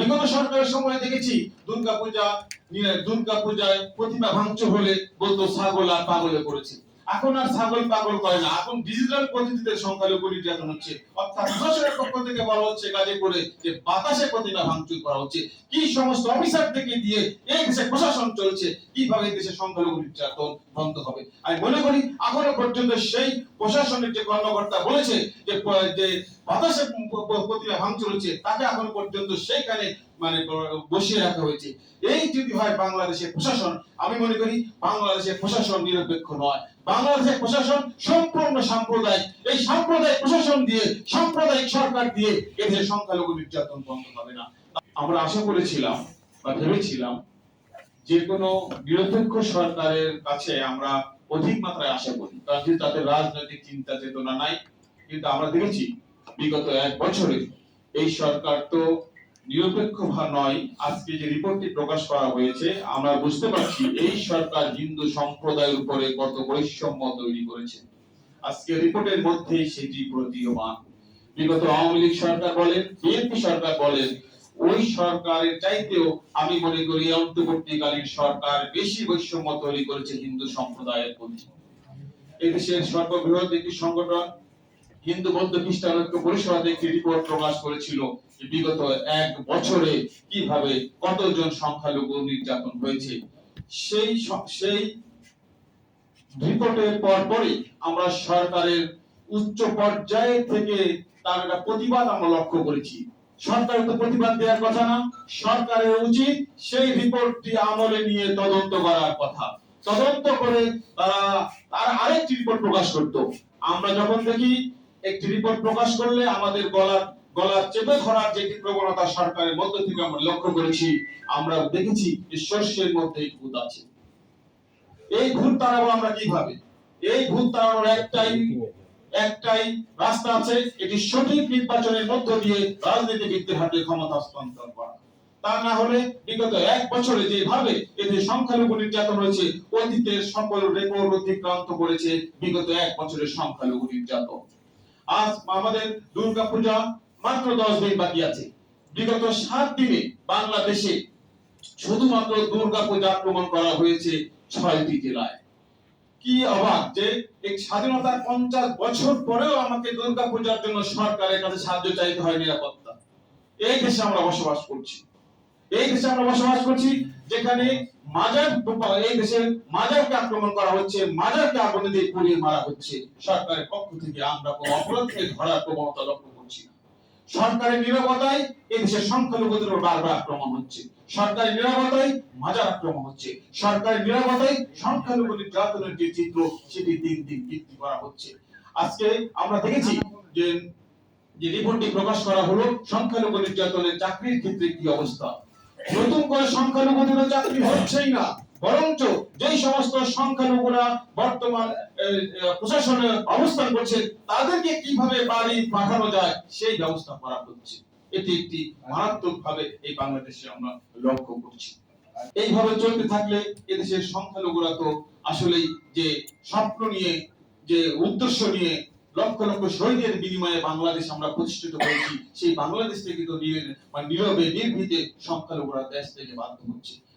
বিগত সরকারের সময় দেখেছি, দুর্গা পূজা দুর্গা পূজায় প্রতিমা ভাঙচুর হলে বলতো ছাগল আর পাগলে করেছে এখন আর ছাগল পাগল করে না, এখন ডিজিটাল পদ্ধতিতে সংখ্যালঘু নির্যাতন হচ্ছে। অর্থাৎ প্রশাসনের পক্ষ থেকে বলা হচ্ছে কাজে করে যে বাতাসে প্রতিমা ভাঙচুর করা হচ্ছে। কি সমস্ত অফিসার থেকে দিয়ে এই দেশে প্রশাসন চলছে, কীভাবে দেশে সংখ্যালঘু নির্যাতন বন্ধ হবে? আমি মনে করি, এখনও পর্যন্ত সেই প্রশাসনের যে কর্মকর্তা বলেছে যে যে বাতাসে ভাঙচুর হচ্ছে, তাকে এখনও পর্যন্ত সেইখানে মানে বসিয়ে রাখা হয়েছে। এই যদি হয় বাংলাদেশের প্রশাসন, আমি মনে করি বাংলাদেশের প্রশাসন নিরপেক্ষ নয়। বাংলাদেশের প্রশাসন সম্পূর্ণ সাম্প্রদায়িক। এই সাম্প্রদায়িক প্রশাসন দিয়ে, সাম্প্রদায়িক সরকার দিয়ে এদের সংখ্যালঘু নির্যাতন বন্ধ হবে না। আমরা আশা করেছিলাম বা ভেবেছিলাম যে কোনো নিরপেক্ষ সরকারের কাছে আমরা অধিক মাত্রায় আশা করি। তাদের রাজনৈতিক চিন্তা চেতনা নাই। কিন্তু আমরা দেখেছি, বিগত এক বছরে এই সরকার তো নিরপেক্ষ নয়। আজকে যে রিপোর্টটি প্রকাশ করা হয়েছে, আমরা বুঝতে পারছি এই সরকার হিন্দু সম্প্রদায়ের উপরে কত বৈষম্য তৈরি করেছে। আজকে রিপোর্টের মধ্যেই সেটি প্রতীয়মান। বিগত আওয়ামী লীগ সরকার বলেন, বিএনপি সরকার বলেন ওই সরকারের চাইতেও আমি মনে করি অন্তর্বর্তীকালীন সরকার বেশি বৈষম্য তৈরি করেছে হিন্দু সম্প্রদায়ের প্রতি এদেশের সর্ববৃহৎ একটি সংগঠন, হিন্দু বৌদ্ধ খ্রিস্টান ঐক্য পরিষদ একটি রিপোর্ট প্রকাশ করেছিল বিগত এক বছরে কীভাবে কতজন সংখ্যালঘু নির্যাতন হয়েছে। সেই সেই রিপোর্টের পরপরই আমরা সরকারের উচ্চ পর্যায়ে থেকে তার একটা প্রতিবাদ আমরা লক্ষ্য করেছি। সরকারের তো প্রতিবাদ দেওয়ার কথা না, সরকারের উচিত সেই রিপোর্টটি আমলে নিয়ে তদন্ত করার কথা। তদন্ত করে তারা আরেকটি রিপোর্ট প্রকাশ করত। আমরা যখন দেখি একটি রিপোর্ট প্রকাশ করলে আমাদের গলার গলার চেপে ধরার যে প্রবণতা সরকারের মধ্য থেকে আমরা লক্ষ্য করেছি, আমরা দেখেছি যে শস্যের মধ্যে ভূত আছে। এই ভূত তাড়াবো আমরা কীভাবে? এই ভূত তাড়ানোর একটাই একটাই রাস্তা আছে, এটি সঠিক নির্বাচনের মধ্য দিয়ে রাজনীতিবিদদের হাতে ক্ষমতা হস্তান্তর করা। তা না হলে বিগত এক বছরে যেভাবে এতে সংখ্যালঘু নির্যাতন হয়েছে, অতীতের সকল রেকর্ড অতিক্রান্ত করেছে বিগত এক সংখ্যালঘু নির্যাতন। আজ আমাদের দুর্গা পূজা মাত্র দশ দিন বাকি আছে। বিগত সাত দিনে বাংলাদেশে শুধুমাত্র দুর্গা পূজা আক্রমণ করা হয়েছে ছয়টি জেলায়। কি অবাক যে এই স্বাধীনতার পঞ্চাশ বছর পরেও আমাকে দুর্গা পূজার জন্য সরকারের কাছে সাহায্য চাইতে হয় নিরাপত্তা। এই দেশে আমরা বসবাস করছি। এই দেশে আমরা বসবাস করছি যেখানে মাজার এই দেশের মাজারকে আক্রমণ করা হচ্ছে, মাজারকে দিয়ে পুড়িয়ে মারা হচ্ছে। সরকারের পক্ষ থেকে আমরা অপরাধকে ধরার প্রবণতা লক্ষ্য সরকারের নিরাপত্তায় এই দেশের সংখ্যালঘুদের বারবার আক্রমণ হচ্ছে। সরকারি নিরাপত্তায় মাজার আক্রমণ হচ্ছে। সরকারি নিরাপত্তায় সংখ্যালঘু নির্যাতনের যে চিত্র, সেটি দিন দিন বৃদ্ধি করা হচ্ছে। আজকে আমরা দেখেছি যে যে রিপোর্টটি প্রকাশ করা হলো সংখ্যালঘু নির্যাতনের চাকরির ক্ষেত্রে কি অবস্থা? নতুন করে সংখ্যালঘুদের চাকরি হচ্ছেই না। বরঞ্চ যেই সমস্ত সংখ্যালঘুরা বর্তমান প্রশাসনে অবস্থান করছে, তাদেরকে কীভাবে বাড়ি পাঠানো যায়, সেই ব্যবস্থা করা হচ্ছে। এটি একটি মারাত্মক ভাবে এই বাংলাদেশে আমরা লক্ষ্য করছি। এইভাবে চলতে থাকলে এদেশের সংখ্যালঘুরা তো আসলেই যে স্বপ্ন নিয়ে, যে উদ্দেশ্য নিয়ে লক্ষ লক্ষ শহীদের বিনিময়ে বাংলাদেশ আমরা প্রতিষ্ঠিত করেছি, সেই বাংলাদেশ থেকে তো নীর- নীরবে নির্ভীতে সংখ্যালঘুরা দেশ থেকে বাধ্য হচ্ছে।